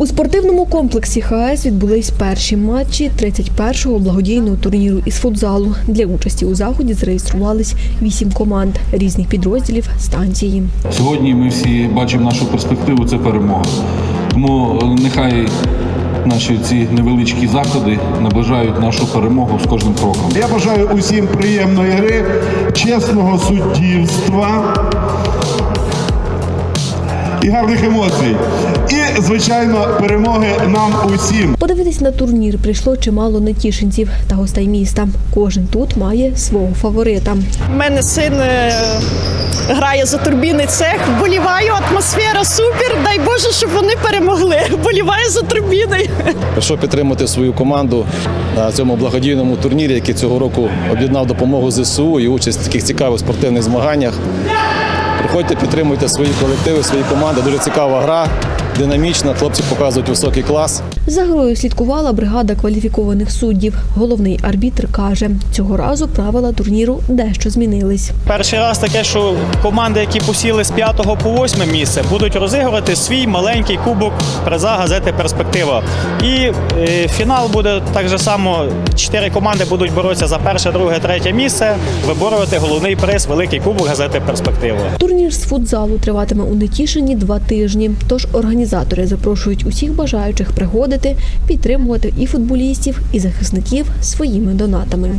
У спортивному комплексі ХАЕС відбулись перші матчі 31-го благодійного турніру із футзалу. Для участі у заході зареєструвались вісім команд різних підрозділів станції. Сьогодні ми всі бачимо нашу перспективу це перемога. Тому е, нехай наші ці невеличкі заходи наближають нашу перемогу з кожним кроком. Я бажаю усім приємної гри, чесного суддівства і гарних емоцій. І, звичайно, перемоги нам усім. Подивитись на турнір прийшло чимало нетішинців та гостей міста. Кожен тут має свого фаворита. У мене син е, грає за турбінний цех. Вболіваю, атмосфера супер. Дай Боже, щоб вони перемогли. Вболіваю за турбіни. Прийшов підтримати свою команду на цьому благодійному турнірі, який цього року об'єднав допомогу ЗСУ і участь в таких цікавих спортивних змаганнях. Приходьте, підтримуйте свої колективи, свої команди. Дуже цікава гра, динамічна. Хлопці показують високий клас. За грою слідкувала бригада кваліфікованих суддів. Головний арбітр каже, цього разу правила турніру дещо змінились. Перший раз таке, що команди, які посіли з 5 по 8 місце, будуть розігрувати свій маленький кубок приза газети Перспектива. І е, фінал буде так же само. Чотири команди будуть боротися за перше, друге, третє місце, виборювати головний приз Великий кубок газети Перспектива. Турнір з футзалу триватиме у Нетішині два тижні. Тож організатори запрошують усіх бажаючих приходити, підтримувати і футболістів, і захисників своїми донатами.